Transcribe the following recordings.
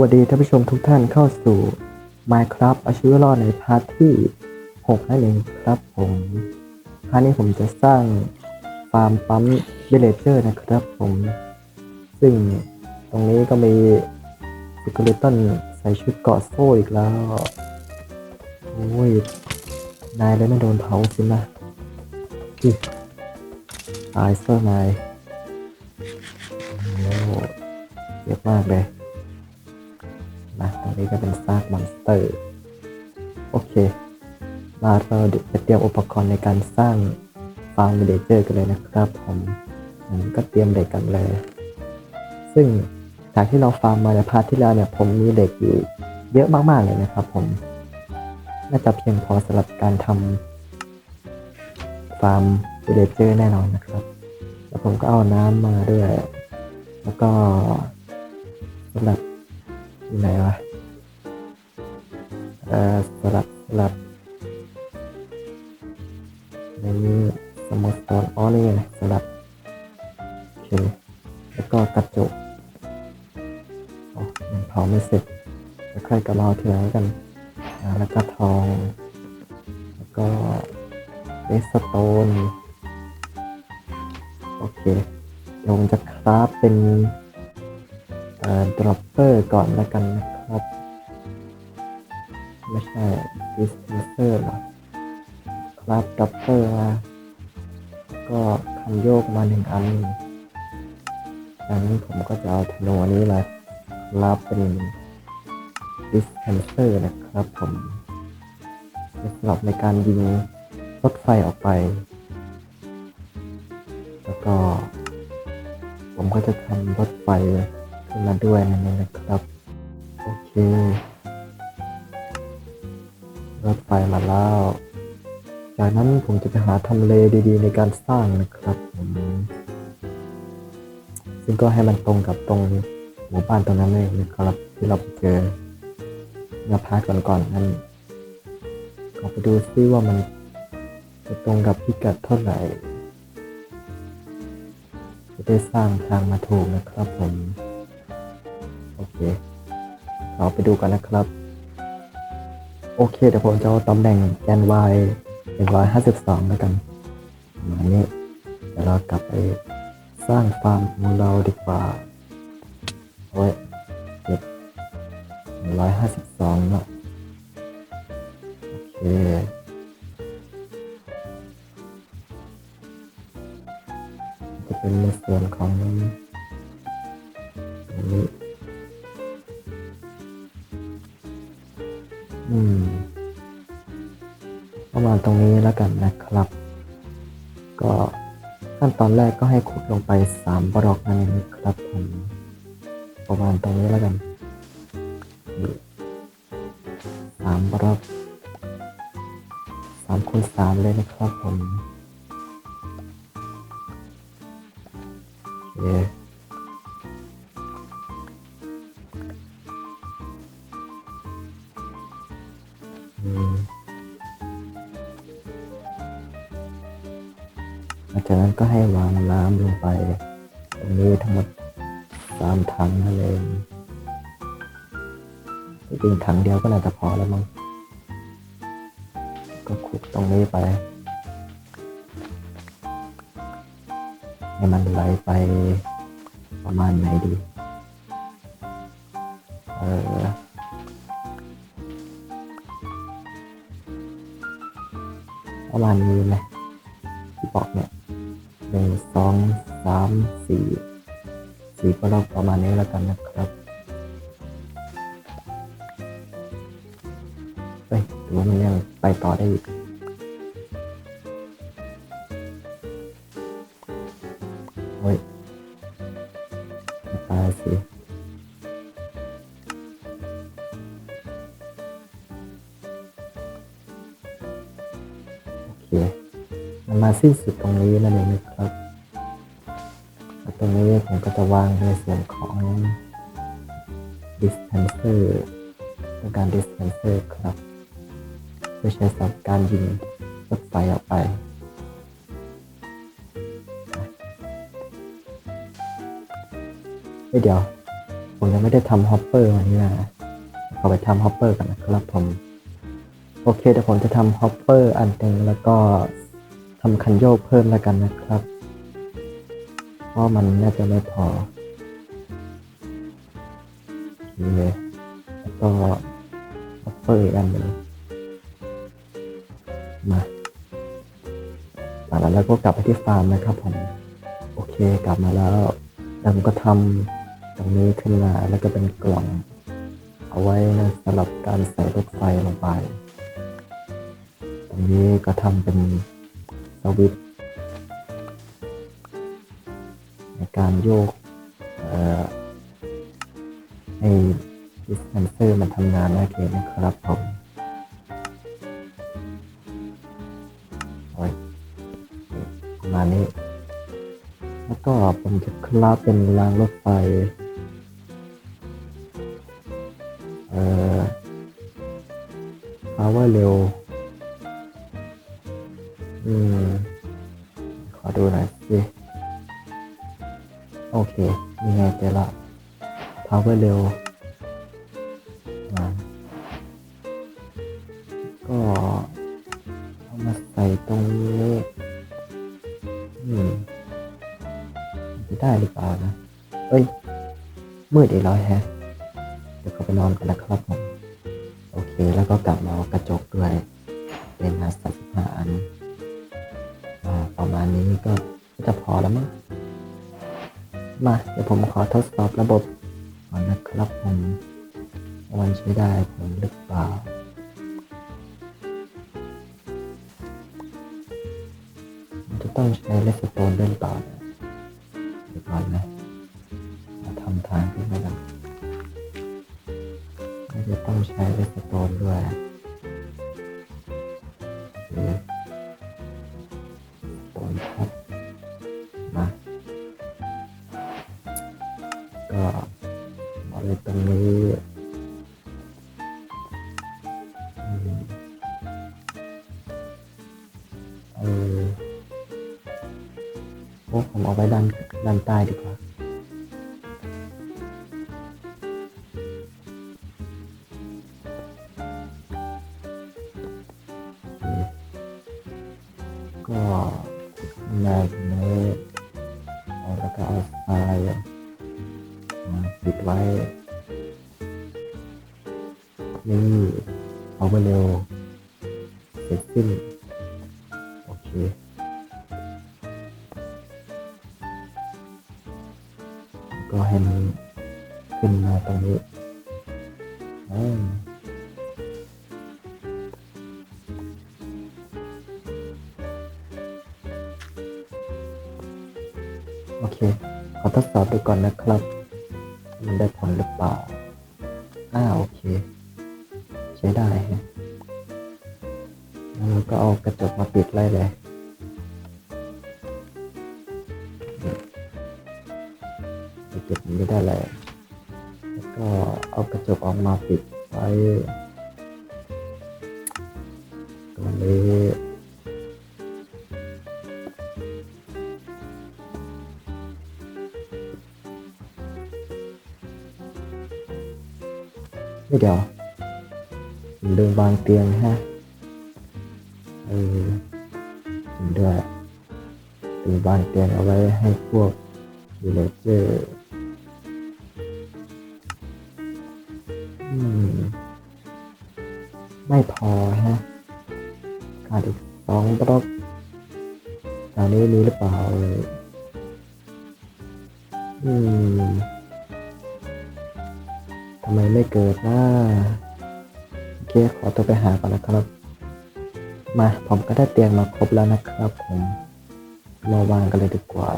วัสดีท่านผู้ชมทุกท่านเข้าสู่ Minecraft อาชีวรอดในพาร์ทที่6นั่นเองครับผมพาร์ทนี้ผมจะสร้างฟาร์มปั๊มเบลเจอร์นะครับผม ซึ่งตรงนี้ก็มีซิกเลตันใส่ชุดเกาะโซ่อีกแล้ว โอ้ย นายเลยไม่โดนเผาสินะตายเซอร์นายโอ้เยอะมากเลย นะตรงนี้ก็เป็นซากมอนสเตอร์ โอเค มาเราจะเตรียมอุปกรณ์ในการสร้างฟาร์มวิลเลเจอร์กันเลยนะครับผมผมก็เตรียมเหล็กกันเลย ซึ่งจากที่เราฟาร์มมาในพาร์ทที่แล้วเนี่ย ผมมีเหล็กอยู่เยอะมากๆเลยนะครับผม น่าจะเพียงพอสำหรับการทำฟาร์มวิลเลเจอร์แน่นอนนะครับ แล้วผมก็เอาน้ำมาด้วย แล้วก็สำหรับ อยู่ไหนวะเอ่อสลับสลับในนี้สมอสโตนอ๋อนี่ไงสลับโอเคแล้วก็กระจกอ๋อยังเผาไม่เสร็จแล้วค่อยกระเอาทีหลังกันแล้วก็ทอง แล้วก็เลสโตนโอเคเดี๋ยวผมจะคราฟเป็น เอ่อ dropper ก่อนแล้วกันนะครับ ไม่ใช่ dispenser หรอครับ dropper มาก็คันโยกมาหนึ่งอันจากนั้นผมก็จะเอาธนูอันนี้มาครับเป็น dispenser นะครับผมสำหรับในการยิงรถไฟออกไป แล้วก็ ผมก็จะทำรถไฟ ขึ้นมาด้วยนั่นเองนะครับ โอเครถไฟมาแล้ว จากนั้นผมจะไปหาทำเลดีๆ ในการสร้างนะครับผมซึ่งก็ให้มันตรงกับตรงหมู่บ้านตรงนั้นเองนะครับที่เราไปเจอเมื่อพาร์ทก่อนๆนั้นขอไปดูซิว่ามันจะตรงกับพิกัดเท่าไหร่จะได้สร้างทางมาถูกนะครับผม เคเราไปดูกันนะครับ โอเค เดี๋ยวผมจะเอาตำแหน่งแกน y เป็นร้อยห้าสิบสองแล้วกันประมาณนี้เดี๋ยวเรากลับไปสร้างฟาร์มของเราดีกว่าเอ้ยเจ็ดร้อยห้าสิบสองเนาะามร้อกสามคูณสามเลยนะครับผมเย้ ประมาณนี้นะที่บอกเนี่ยหนึ่งสองสามสี่สี่ก็เราประมาณนี้แล้วกันนะครับเฮ้ยถือว่ามันยังไปต่อได้อีก สิ้นสุดตรงนี้นั่นเองนะครับ ตรงนี้ผมก็จะวางในส่วนของ dispenser ต้องการ dispenser ครับเพื่อใช้สำหรับการยิงรถไฟออกไปเดี๋ยวผผมยังไม่ได้ทำฮอปเปอร์วันนี้นะขอไปทำฮอปเปอร์กันนะครับผม โอเคเดี๋ยวผมจะทำฮอปเปอร์อันหนึ่งแล้วก็ ทำคันโยกเพิ่มแล้วกันนะครับ เพราะมันน่าจะไม่พอโอเคแล้วก็ฮอปเปอร์อีกอันหนึ่งมาจากนั้นแล้วก็กลับไปที่ฟาร์มนะครับผม โอเคกลับมาแล้วแล้วผมก็ทำตรงนี้ขึ้นมาแล้วก็เป็นกล่องเอาไว้นะสำหรับการใส่รถไฟลงไป ตรงนี้ก็ทำเป็น สวิตในการโยกเอ่อให้ดิสเพนเซอร์มันทำงานได้เองนะครับผมโอ้ยประมาณนี้ แล้วก็ผมจะคลาเป็นรางรถไฟ อแล้วก็กลับมากระจกด้วยเป็นมาสักห้าอันประมาณนี้ก็จะพอแล้วมั้งมาเดี๋ยวผมขอทดสอบระบบก่อนนะครับผมวันใช้ได้ผลหรือเปล่าจะต้องใช้เลสโตนด้วยเปล่าเลย ใช้เลสโตนด้วยโอนครับมาก็เอาไว้ตรงนี้เออโอ้ผมเอาไว้ด้านด้านใต้ดีกว่า อทดสอบดูก่อนนะครับ มันได้ผลหรือเปล่าอ่าโอเค ใช้ได้ฮะแล้วก็เอากระจกมาปิดไล่เลยกระจกนี้ได้เลย แล้วก็เอากระจกออกมาปิดไว้ เดี๋ยวผมลืมวางเตียงฮะเออจริงด้วยลืมวางเตียงเอาไว้ให้พวกวิเลเจอร์อืมไม่พอฮะขาดอีกสองบล็อกตอนนี้มีหรือเปล่าเลยอืม ทำไมไม่เกิดนะโอเคขอตัวไปหาก่อนนะครับ มาผมก็ได้เตียงมาครบแล้วนะครับ ผมมาวางกันเลยดีกว่า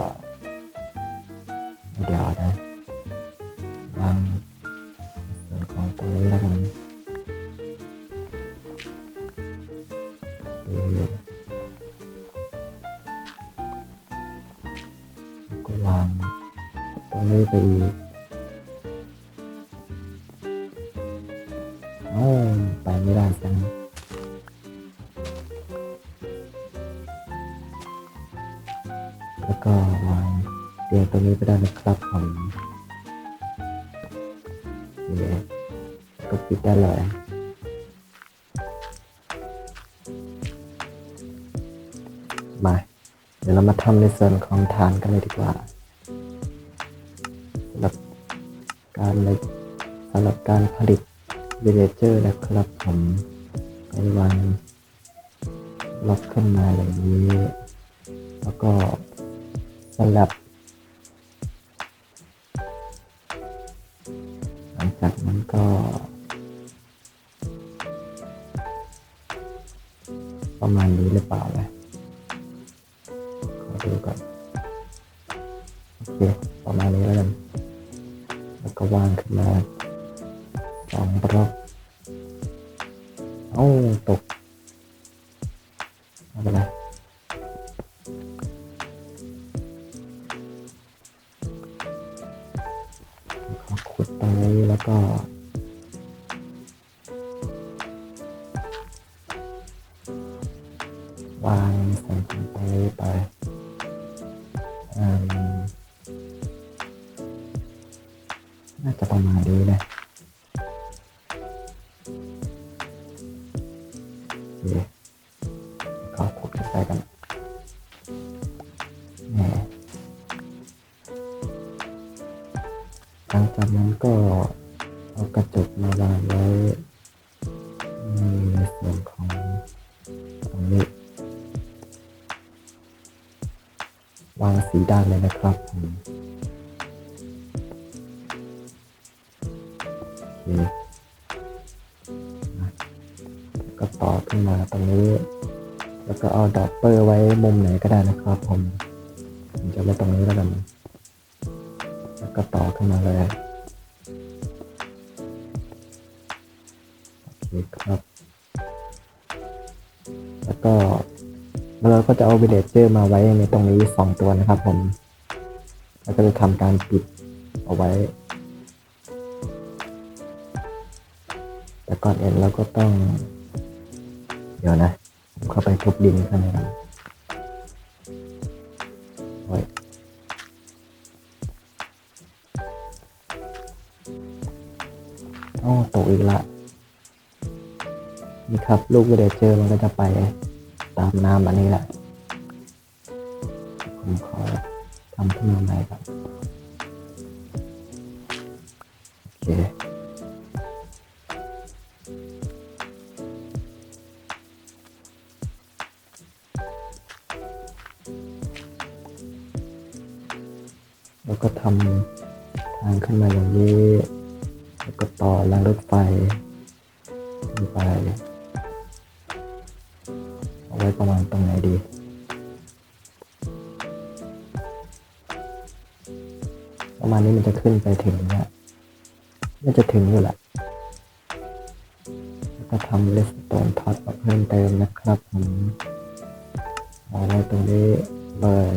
แล้วก็วางเตียงตัวนี้ไปได้นะครับผมโอเคก็ปิดได้เลยมาเดี๋ยวเรามาทำในส่วนของฐานกันเลยดีกว่าสำหรับการในสำหรับการผลิตวิเลเจอร์นะครับผมก็วางล็อกขึ้นมาอย่างนี้ แล้วก็ สลับหลังจากนั้นก็ประมาณนี้หรือเปล่านะขอดูก่อนโอเคประมาณนี้แล้วกัน แล้วก็วางขึ้นมาสองบล็อกเอ้าตกไม่เป็นไร นั้นก็เอากระจกมาวางไว้ในส่วนของตรงนี้วางสีด้านเลยนะครับผมโอเคก็ต่อขึ้นมาตรงนี้ แล้วก็เอาดอกเปอร์ไว้มุมไหนก็ได้นะครับผมผมจะไว้ตรงนี้แล้วกัน แล้วก็ต่อขึ้นมาเลย โอเครับ แล้วก็เราก็จะเอาวิเลเจอร์มาไว้ในตรงนี้สองตัวนะครับผม แล้วก็จะทำการปิดเอาไว้ แต่ก่อนอื่นเราก็ต้อง เดี๋ยวนะผมเข้าไปทุบดินข้างในกันโอ้ยโอ้ตกอีกละ นี่ครับ ลูกวิเลเจอร์มันก็จะไปตามน้ำอันนี้แหละ ผมขอทำขึ้นมาใหม่ครับโอเคแล้วก็ทำทางขึ้นมาอย่างนี้ แล้วก็ต่อรางรถไฟขึ้นไปเอา ไว้ประมาณตรงไหนดี ประมาณนี้มันจะขึ้นไปถึงเนี่ยมันจะถึงอยู่แหละแล้วก็ทำเลสโตนท็อตเพิ่มเติมนะครับผมเอาไว้ตรงนี้เลย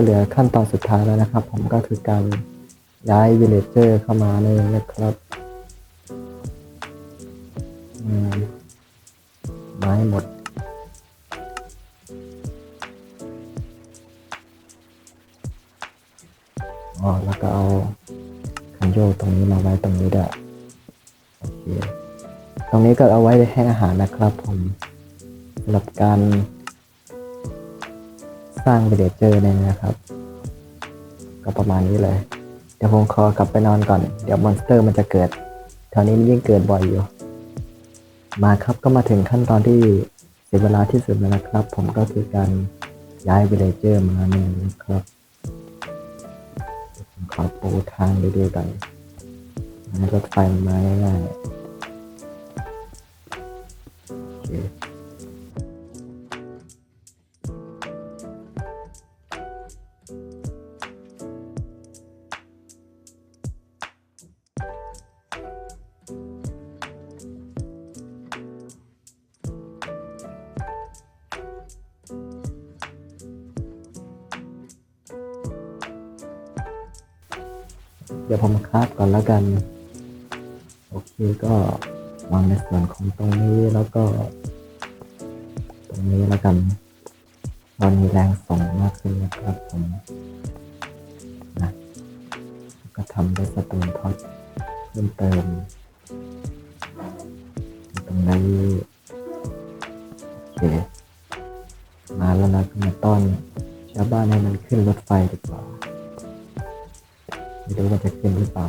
จะเหลือขั้นตอนสุดท้ายแล้วนะครับ ผมก็คือการย้ายวิลเลเจอร์เข้ามาในนนะครับไม้หมดอ๋อแล้วก็เอาคันโยกตรงนี้มาไว้ตรงนี้ด้วยโอเคตรงนี้ก็เอาไว้ให้อาหารนะครับผมสำหรับการ ร้างเบเดเจอร์เนี่ยนะครับ ก็ประมาณนี้เลย เดี๋ยวผมขอกลับไปนอนก่อน เดี๋ยวมอนสเตอร์มันจะเกิดแถวนี้มันยิ่งเกิดบ่อยอยู่ มาครับก็มาถึงขั้นตอนที่เสียเวลาที่สุดแล้วนะครับ ผมก็คือการย้ายเบเดเจอร์มาหนึ่งนะครับขอปูทางดีๆก่อนรถไฟมาง่ายๆ เดี๋ยวผมคาดก่อนแล้วกัน โอเคก็วางในส่วนของตรงนี้แล้วก็ ตรงนี้แล้วกันตอนมีแรงส่งมากขึ้นนะครับผมนะก็ทำด้วยสตูนท็อตเพิ่มเติม ตรงนี้โอเคมาแล้วนะมาต้อนชาวบ้านให้มันขึ้นรถไฟดีกว่า ไม่รู้ว่าจะขึ้นหรือเปล่า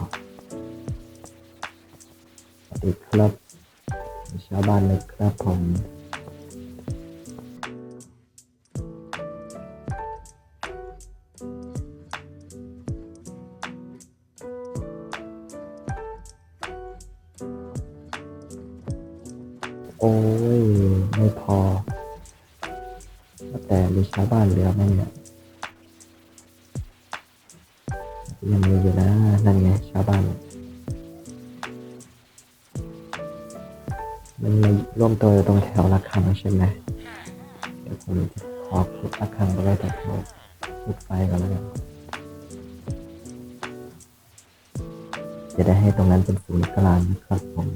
สวัสดีครับ ชาวบ้านเลยครับผม ช่ไหมเดี๋ยวผมจะขอคลิประฆังไปไว้แต่แถวรถไฟก่อนแล้วกันจะได้ให้ตรงนั้นเป็นศูนย์กลางนะครับผม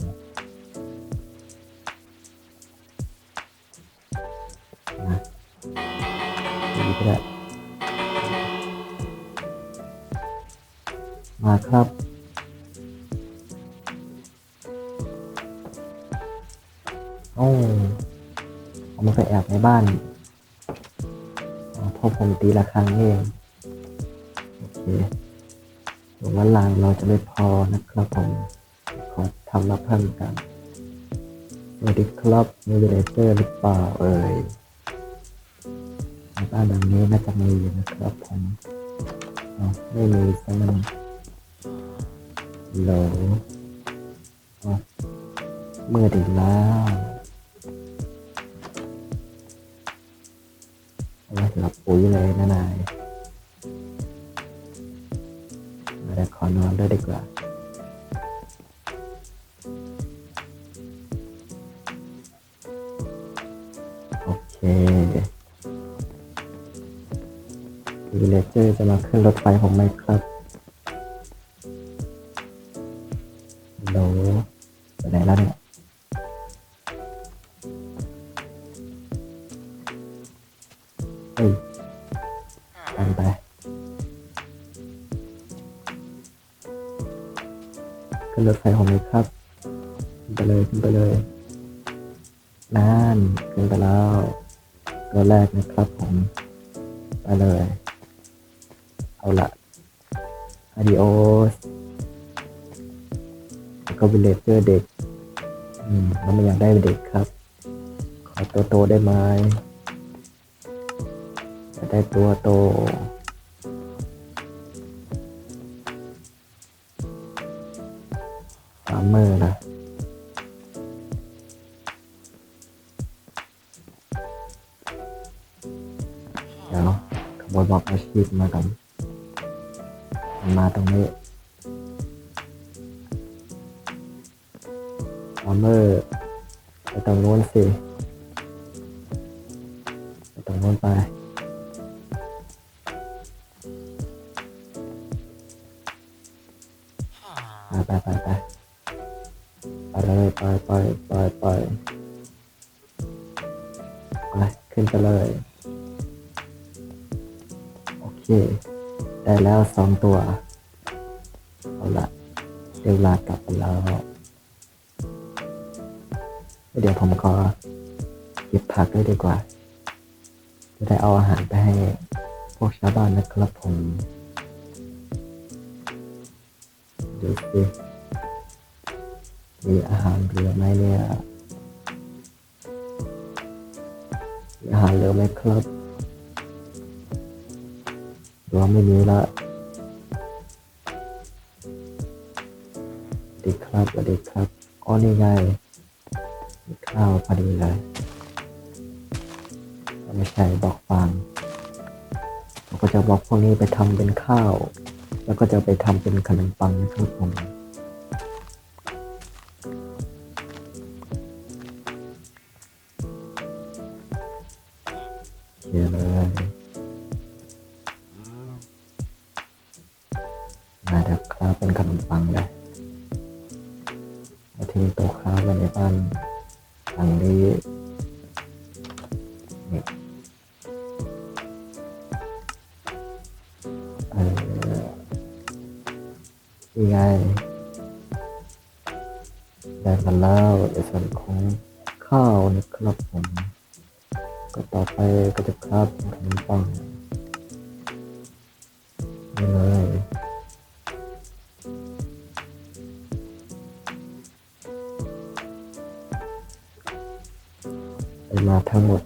นะดีก็ได้มาครับโอ้ ไปแอบในบ้านอ๋อพอผมตีละครั้งเอง โอเคหรือว่าลางเราจะไม่พอนะครับผม ขอทำมาเพิ่มกันสวัสดีครับมีเลเตอร์หรือเปล่าเอ่ยในบ้านหลังนี้น่าจะมีอยู่นะครับผมไม่มีซะมันโหลอ๋อมืดอีกแล้ว นี่สำหรับปุ๋ยเลยนะนายมาได้ขอนอนด้วยดีกว่าโอเควิเลเจอร์จะมาขึ้นรถไฟผมไหมครับ adios แล้วก็วิเลเจอร์เด็ก อืมเราไม่อยากได้เด็กครับ ขอตัวโตได้ไหมจะได้ตัวโตฟาร์มเมอร์นะเดี๋ยวขบวนบอกอาชีพมาก่อน มาตรงนี้ฟามเมอร์ไปตรงโน้นสิไปตรงโน้นไปไปไปไปไปไปเลยไปไปไปไปไปขึ้นไปเลย โอเค ได้แล้วสองตัว เอาละเดี๋ยวลากลับไปแล้ว เดี๋ยวผมขอเก็บผักด้วยดีกว่า จะได้เอาอาหารไปให้พวกชาวบ้านนะครับผมดูสิมีอาหารเหลือไหมเนี่ยอาหารเหลือไหมครับ รว่าไม่มีละดีครับสวัสดีครับอ๋อนี่ไงมีข้าวพอดีเลยไม่ใช่บอกฟางเราก็จะบอกพวกนี้ไปทำเป็นข้าว แล้วก็จะไปทำเป็นขนมปังนะครับผม ทั้งหมด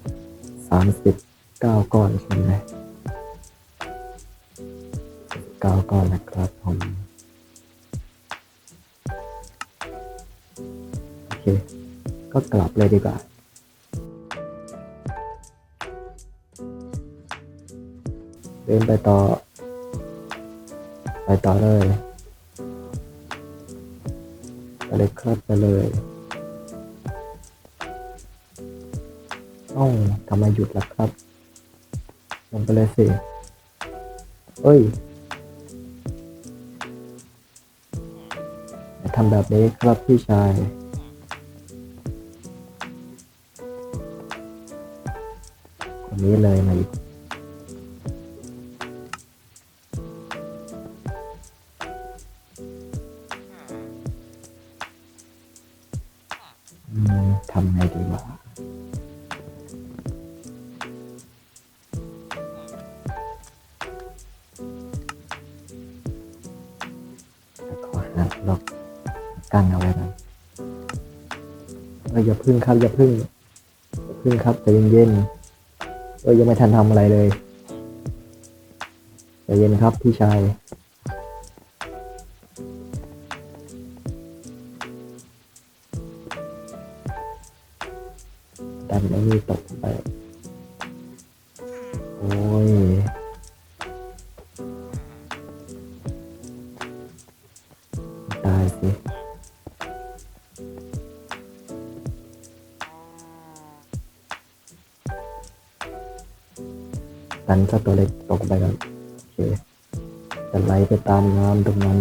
ทำแบบนี้ครับพี่ชายคนนี้เลยมาอีก พึ่งครับอย่าพึ่งอย่าพึ่งครับใจเย็นๆเอ้ยยังไม่ทันทำอะไรเลยใจเย็นครับพี่ชายดันไม่มีตกไป โอ้ย ดันเจ้าตัวเล็กตกไปกันโอเคจะไหลไปตามน้ำตรงนั้น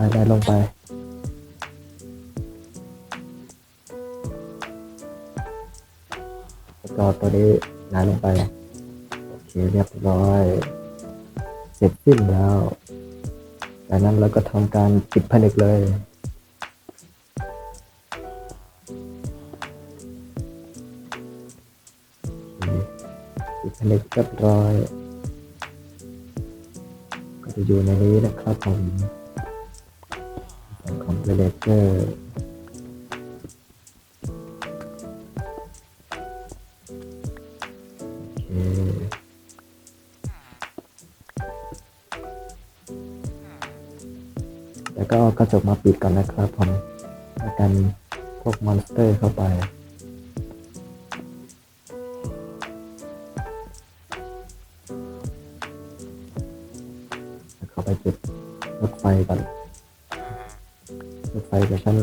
ไปได้ลงไปแล้วตัวนี้นายลงไป โอเคเรียบร้อย เสร็จสิ้นแล้วจากนั้นเราก็ทำการปิดผนึกเลยปิดผนึกเรียบร้อย ก็จะอยู่ในนี้นะครับผม ส่วนของเลเจอร์แล้วก็เอากระจกมาปิดก่อนนะครับผมแล้วกันพวกมอนสเตอร์เข้าไปแล้วเข้าไปจุดรถไฟก่อน ไฟกับฉัน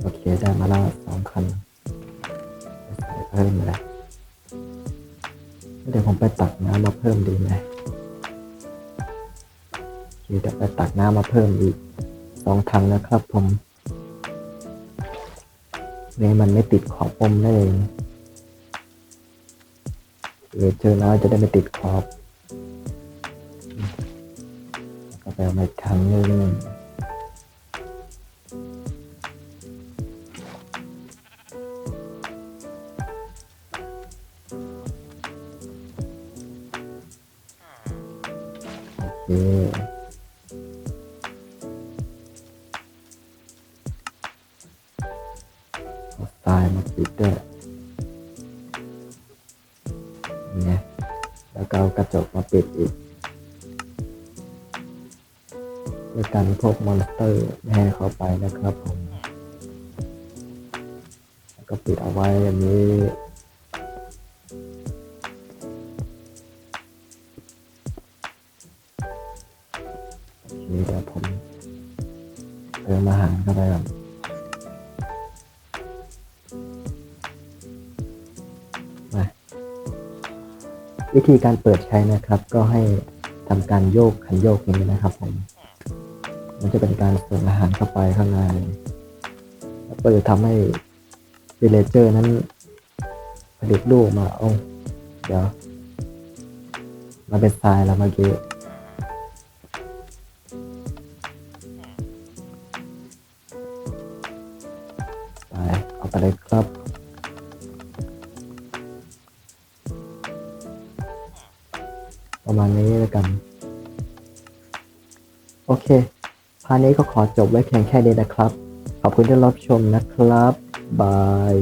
โอเคได้มาแล้วสองคันใส่เพิ่มเลยเดี๋ยวผมไปตักน้ำมาเพิ่มดีไหมโอเดี๋ยวไปตักน้ำมาเพิ่มอีกสองถังนะครับผมเนี่ยมันไม่ติดขอบอมนั่นเองเดี๋ยวเจอน้ำจะได้ไม่ติดขอบ ก็ไปเอามาอีกถังหนึง มอนสเตอร์ไม่ให้เข้าไปนะครับผมแล้วก็ปิดเอาไว้อันนี้โอเคเดี๋ยวผมเติมอาหารเข้าไปก่อนมาวิธีการเปิดใช้นะครับ ก็ให้ทำการโยกขันโยกอย่างนี้นะครับผม มันจะเป็นการเติมอาหารเข้าไปข้างในแล้วก็จะทำให้วิเลเจอร์นั้นผลิตลูกมาโอ้เดี๋ยวมาเป็นทรายแล้วเมื่อกี้ไปเอาไปเลยครับประมาณนี้แล้วกัน โอเค พาร์ทนี้ก็ขอจบไว้เพียงแค่นี้นะครับ ขอบคุณที่รับชมนะครับ บาย